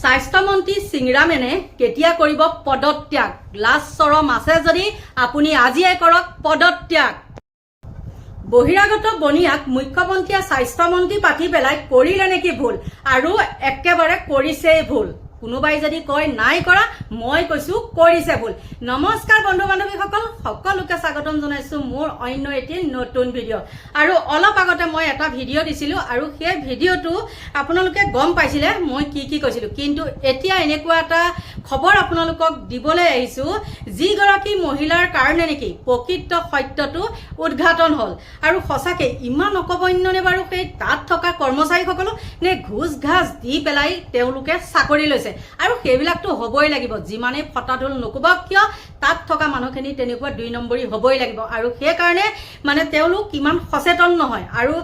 স্বাস্থ্যমন্ত্ৰী চিংৰামেনে কেতিয়া কৰিব পদত্যাগ? লাজ চৰম আছে যদি আপুনি আজিয়ে কৰক পদত্যাগ। বহিৰাগত বনিয়াক মুখ্যমন্ত্ৰীয়ে স্বাস্থ্যমন্ত্ৰী পাতি পেলাই কৰিলে নেকি ভুল? আৰু একেবাৰে কৰিছেই ভুল। কোনোবাই যদি কয় নাই কৰা, মই কৈছো, কৰিছে ভুল। নমস্কাৰ বন্ধু বান্ধৱীসকল সকলোকে স্বাগতম জনাইছো মোৰ অন্য এটি নতুন ভিডিঅ' আৰু অলপ আগতে মই এটা ভিডিঅ' দিছিলো আৰু সেই ভিডিঅ'টো আপোনালোকে গম পাইছিলে মই কি কি কৈছিলো। কিন্তু এতিয়া এনেকুৱা এটা খবৰ আপোনালোকক দিবলৈ আহিছো, যিগৰাকী মহিলাৰ কাৰণে নেকি প্ৰকৃত সত্যটো উদঘাটন হ'ল। আৰু সঁচাকে ইমান অকবন্যনে বাৰু সেই তাত থকা কৰ্মচাৰীসকলো নে ঘোচ ঘাচ দি পেলাই তেওঁলোকে চাকৰি লৈছে। আৰু সেইবিলাকতো হ'বই লাগিব। যিমানেই ফটাঢোল নক'বক কিয় তাত থকা মানুহখিনি তেনেকুৱা দুই নম্বৰী হ'বই লাগিব। আৰু সেইকাৰণে মানে তেওঁলোক ইমান সচেতন নহয়। আৰু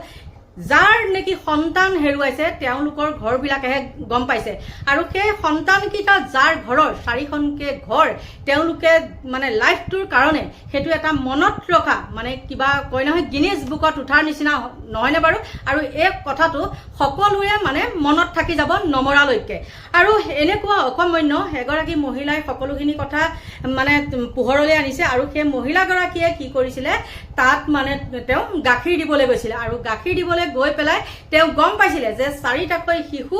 যাৰ নেকি সন্তান হেৰুৱাইছে তেওঁলোকৰ ঘৰবিলাকেহে গম পাইছে। আৰু সেই সন্তানকেইটা যাৰ ঘৰৰ চাৰিখনকে ঘৰ তেওঁলোকে মানে লাইফটোৰ কাৰণে সেইটো এটা মনত ৰখা মানে কিবা কয় নহয় গিনিজ বুকত উঠাৰ নিচিনা নহয়নে বাৰু? আৰু এই কথাটো সকলোৰে মানে মনত থাকি যাব নমৰালৈকে। আৰু এনেকুৱা অকমন্য এগৰাকী মহিলাই সকলোখিনি কথা মানে পোহৰলৈ আনিছে আৰু সেই মহিলাগৰাকীয়ে কি কৰিছিলে তাত মানে তেওঁ গাখীৰ দিবলৈ গৈছিলে। আৰু গাখীৰ দিবলৈ গৈ পেলাই তেওঁ গম পাইছিলে যে চাৰিটাকৈ শিশু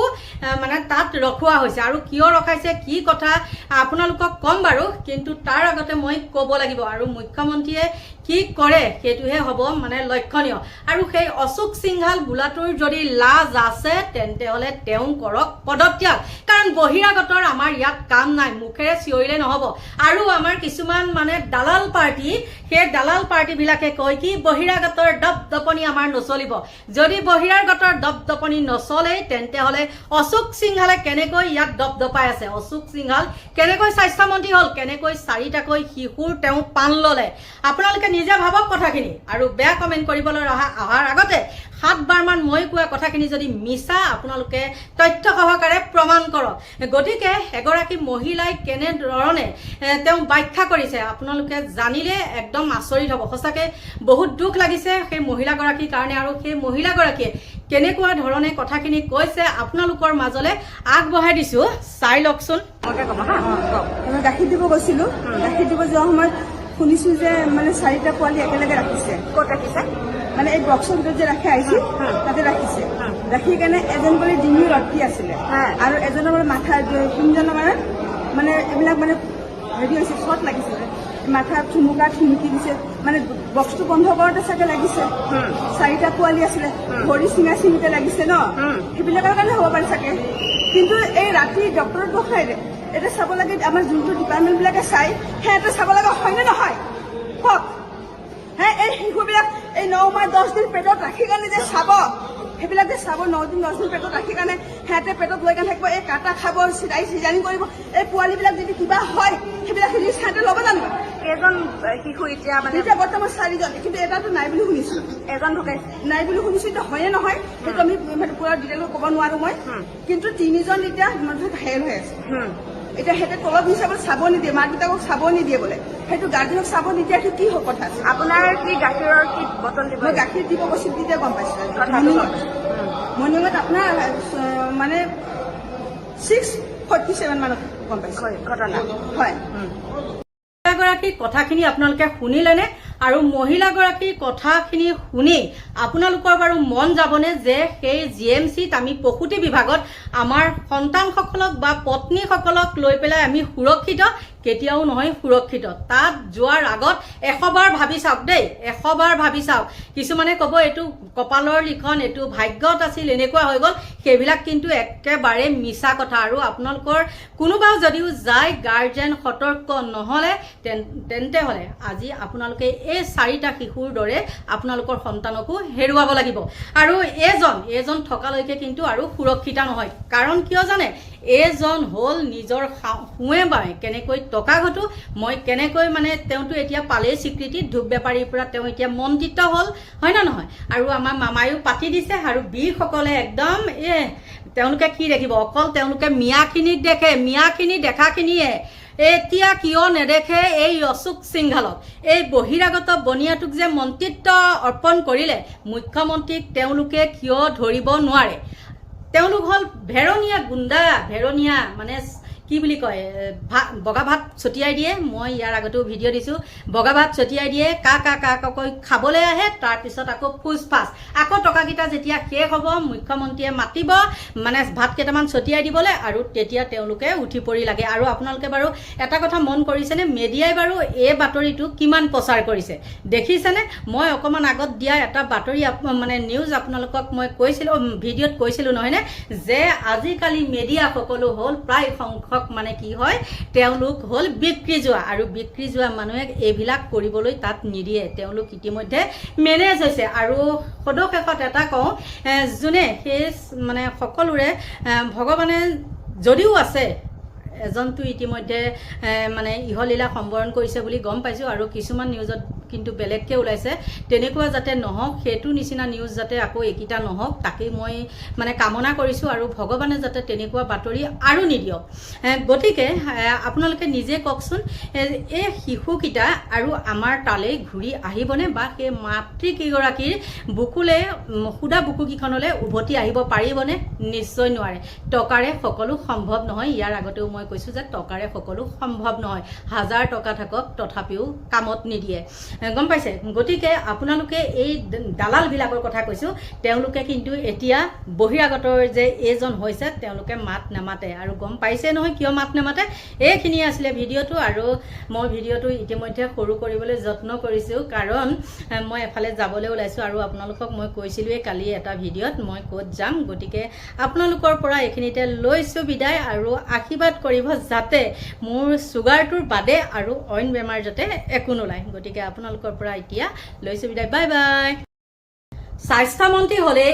মানে তাত ৰখোৱা হৈছে। আৰু কিয় ৰখাইছে, কি কথা আপোনালোকক ক'ম বাৰু, কিন্তু তাৰ আগতে মই ক'ব লাগিব। আৰু মুখ্যমন্ত্ৰীয়ে কি কৰে সেইটোহে হ'ব মানে লক্ষণীয়। আৰু সেই অশোক সিংহাল বোলাটোৰ যদি লাজ আছে, তেন্তে হ'লে তেওঁ কৰক পদত্যাগ। কাৰণ বহিৰাগতৰ আমাৰ ইয়াত কাম নাই, মুখেৰে চিঞৰিলে নহ'ব। আৰু আমাৰ কিছুমান মানে দালাল পাৰ্টি, সেই দালাল পাৰ্টিবিলাকে কয় কি, বহিৰাগতৰ দপ দপনি আমাৰ নচলিব। যদি বহিৰাগতৰ দপ দপনি নচলে তেন্তে হ'লে অশোক সিংহালে কেনেকৈ ইয়াত দপ দপাই আছে? অশোক সিংহাল কেনেকৈ স্বাস্থ্যমন্ত্ৰী হ'ল? কেনেকৈ চাৰিটাকৈ শিশুৰ তেওঁ পাণ ল'লে? আপোনালোকে নিজে ভাবক কথাখিনি আৰু বেয়া কমেণ্ট কৰিবলৈ অহা অহাৰ আগতে সাতবাৰমান মই কোৱা কথাখিনি যদি মিছা আপোনালোকে তথ্য সহকাৰে প্ৰমাণ কৰক। গতিকে এগৰাকী মহিলাই কেনেধৰণে তেওঁ ব্যাখ্যা কৰিছে আপোনালোকে জানিলে একদম আচৰিত হ'ব। সঁচাকৈ বহুত দুখ লাগিছে সেই মহিলাগৰাকীৰ কাৰণে আৰু সেই মহিলাগৰাকীয়ে কেনেকুৱা ধৰণে কথাখিনি কৈছে আপোনালোকৰ মাজলৈ আগবঢ়াই দিছোঁ। চাই লওকচোন। গাখীৰ দিব গৈছিলো। গাখীৰ দিব যোৱা সময়ত শুনিছো যে মানে চাৰিটা পোৱালি একেলগে ৰাখিছে? ক'ত ৰাখিছে? মানে এই বক্সৰ ভিতৰত যে ৰাখি আহিছিল তাতে ৰাখিছে। ৰাখি কেনে এজন বোলে ডিঙি ৰখি আছিলে। আৰু এজনৰ মানে মাথা তিনিজনৰ মানে মানে এইবিলাক মানে হেৰি হৈছে শ্বৰ্ট লাগিছিলে মাথা থুমুকা থুমুকি দিছে। মানে বক্সটো বন্ধ কৰোঁতে চাগে লাগিছে। চাৰিটা পোৱালি আছিলে। ভৰি চিঙা চিঙিতে লাগিছে ন? সেইবিলাকৰ কাৰণে হ'ব পাৰে চাগে। কিন্তু এই ৰাতি ডক্টৰত বহাই এতিয়া চাব লাগে আমাৰ যোনটো ডিপাৰ্টমেণ্ট বিলাকে চাই সিহঁতে চাব লাগে হয়নে নহয়? কওক। হে এই শিশুবিলাক এই ন মাহ দহ দিন পেটত ৰাখি কাৰণে যে চাব সেইবিলাক যে চাব ন দিন দহ দিন পেটত ৰাখি কাৰণে সিহঁতে পেটত লৈ কাৰণে থাকিব এই কাটা খাব চিলাই চিজানি কৰিব এই পোৱালিবিলাক যদি কিবা হয় সেইবিলাক ৰিস্ক সিহঁতে ল'ব জানো? কেইজন এ, শিশু এতিয়া মানে এতিয়া বৰ্তমান চাৰিজন কিন্তু এটাতো নাই বুলি শুনিছো। এজন ঢুকাইছে। নাই বুলি শুনিছো এতিয়া হয়ে নহয়? সেইটো আমি সেইটো পুৰা ডিটেইলত ক'ব নোৱাৰো মই। কিন্তু তিনিজন এতিয়া ঘাইল হৈ আছে। এতিয়া সিহঁতে তলত হিচাপত চাব নিদিয়ে মাক দেউতাকক চাব নিদিয়ে বোলে। সেইটো গাৰ্জেনক চাব নিদিয়াটো কি হব কথা আছে? আপোনাৰ কি গাখীৰৰ কি বটল দিব? মই গাখীৰ দিব কৈছিল তেতিয়া গম পাইছো। কথাটো মৰ্ণিঙত গম পাইছো। মৰ্ণিঙত আপোনাৰ মানে ছিক্স ফৰ্টি ছেভেন মানত গম পাইছোঁ। হয়, ঘটনা। হয়। মহিলাগৰাকীৰ কথাখিনি আপোনালোকে শুনিলেনে? আৰু মহিলাগৰাকীৰ কথাখিনি শুনি আপোনালোকৰ বাৰু মন যাবনে যে সেই জি এম চিত আমি প্ৰসূতি বিভাগত আমাৰ সন্তানসকলক বা পত্নীসকলক লৈ পেলাই আমি সুৰক্ষিত কেতিয়াও নহয় সুৰক্ষিত। তাত যোৱাৰ আগত এশবাৰ ভাবি চাওক দেই এশবাৰ ভাবি চাওক। কিছুমানে ক'ব এইটো কপালৰ লিখন এইটো ভাগ্যত আছিল এনেকুৱা হৈ গ'ল। সেইবিলাক কিন্তু একেবাৰে মিছা কথা। আৰু আপোনালোকৰ কোনোবা যদিও যায় গাৰ্জেন সতৰ্ক নহ'লে তেন- তেন্তে হ'লে আজি আপোনালোকে এই চাৰিটা শিশুৰ দৰে আপোনালোকৰ সন্তানকো হেৰুৱাব লাগিব। আৰু এইজন এইজন থকালৈকে কিন্তু আৰু সুৰক্ষিত নহয়। কাৰণ কিয় জানে? এইজন হ'ল নিজৰ সোঁৱে বাৱে কেনেকৈ টকা ঘটো, মই কেনেকৈ মানে তেওঁতো এতিয়া পালেই স্বীকৃতি, ধূপ বেপাৰীৰ পৰা তেওঁ এতিয়া মন্ত্ৰিত হ'ল, হয় নে নহয়? আৰু আমাৰ মামায়ো পাতি দিছে আৰু বীৰসকলে একদম, এ, তেওঁলোকে কি দেখিব? অকল তেওঁলোকে মিয়াখিনিক দেখে, মিয়াখিনি দেখাখিনিয়ে। এতিয়া কিয় নেদেখে এই অশোক সিংঘালক? এই বহিৰাগত বনিয়াটোক যে মন্ত্ৰিত্ব অৰ্পণ কৰিলে, মুখ্যমন্ত্ৰীক তেওঁলোকে কিয় ধৰিব নোৱাৰে? তেওঁলোক হ'ল ভেৰনীয়া গুণ্ডা ভেৰনীয়া মানে কি বুলি কয় ভাত বগা ভাত ছটিয়াই দিয়ে। মই ইয়াৰ আগতেও ভিডিঅ' দিছোঁ। বগা ভাত ছটিয়াই দিয়ে, কা কা কা কা খাবলৈ আহে তাৰপিছত আকৌ ফুচ ফাচ আকৌ টকাকেইটা যেতিয়া শেষ হ'ব, মুখ্যমন্ত্ৰীয়ে মাতিব মানে ভাত কেইটামান ছটিয়াই দিবলৈ আৰু তেতিয়া তেওঁলোকে উঠি পৰি লাগে। আৰু আপোনালোকে বাৰু এটা কথা মন কৰিছেনে? মেডিয়াই বাৰু এই বাতৰিটো কিমান প্ৰচাৰ কৰিছে? দেখিছেনে? মই অকণমান আগত দিয়া এটা বাতৰি মানে নিউজ আপোনালোকক মই কৈছিলোঁ ভিডিঅ'ত কৈছিলোঁ, নহয়নে? যে আজিকালি মেডিয়া সকলো হ'ল প্ৰায় সংখ্যক মানে কি হয় তেওঁলোক হ'ল বিক্ৰী যোৱা আৰু বিক্ৰী যোৱা মানুহে এইবিলাক কৰিবলৈ তাত নিদিয়ে। তেওঁলোক ইতিমধ্যে মেনেজ হৈছে আৰু সদশেষত এটা কওঁ যোনে সেই মানে সকলোৰে ভগৱানে যদিও আছে এজনটো ইতিমধ্যে মানে ইহলীলা সম্বৰণ কৰিছে বুলি গম পাইছোঁ আৰু কিছুমান নিউজত কিন্তু বেলেগকৈ ওলাইছে। তেনেকুৱা যাতে নহওক সেইটো নিচিনা নিউজ যাতে আকৌ এইকেইটা নহওক তাকেই মই মানে কামনা কৰিছোঁ আৰু ভগৱানে যাতে তেনেকুৱা বাতৰি আৰু নিদিয়ক। গতিকে আপোনালোকে নিজে কওকচোন এই শিশুকেইটা আৰু আমাৰ তালৈ ঘূৰি আহিবনে বা সেই মাতৃকেইগৰাকীৰ বুকুলে সুদা বুকুকেইখনলৈ উভতি আহিব পাৰিবনে? নিশ্চয় নোৱাৰে। টকাৰে সকলো সম্ভৱ নহয়। ইয়াৰ আগতেও মই কৈছোঁ যে টকাৰে সকলো সম্ভৱ নহয়। হাজাৰ টকা থাকক তথাপিও কামত নিদিয়ে। গম পাইছে? গতিকে আপোনালোকে এই দালালবিলাকৰ কথা কৈছোঁ তেওঁলোকে কিন্তু এতিয়া বহিৰাগতৰ যে এইজন হৈছে তেওঁলোকে মাত নামাতে। আৰু গম পাইছে নহয় কিয় মাত নামাতে? এইখিনিয়ে আছিলে ভিডিঅ'টো আৰু মই ভিডিঅ'টো ইতিমধ্যে সৰু কৰিবলৈ যত্ন কৰিছোঁ। কাৰণ মই এফালে যাবলৈ ওলাইছোঁ আৰু আপোনালোকক মই কৈছিলোঁৱেই কালি এটা ভিডিঅ'ত মই ক'ত যাম। গতিকে আপোনালোকৰ পৰা এইখিনিতে লৈছোঁ বিদায় আৰু আশীৰ্বাদ কৰিব যাতে মোৰ চুগাৰটোৰ বাদে আৰু অইন বেমাৰ যাতে একো নোলায়। গতিকে আপোনালোকৰ পৰা এতিয়া লৈছোঁ বিদায়। Bye bye. স্বাস্থ্যমন্ত্ৰী হ'লে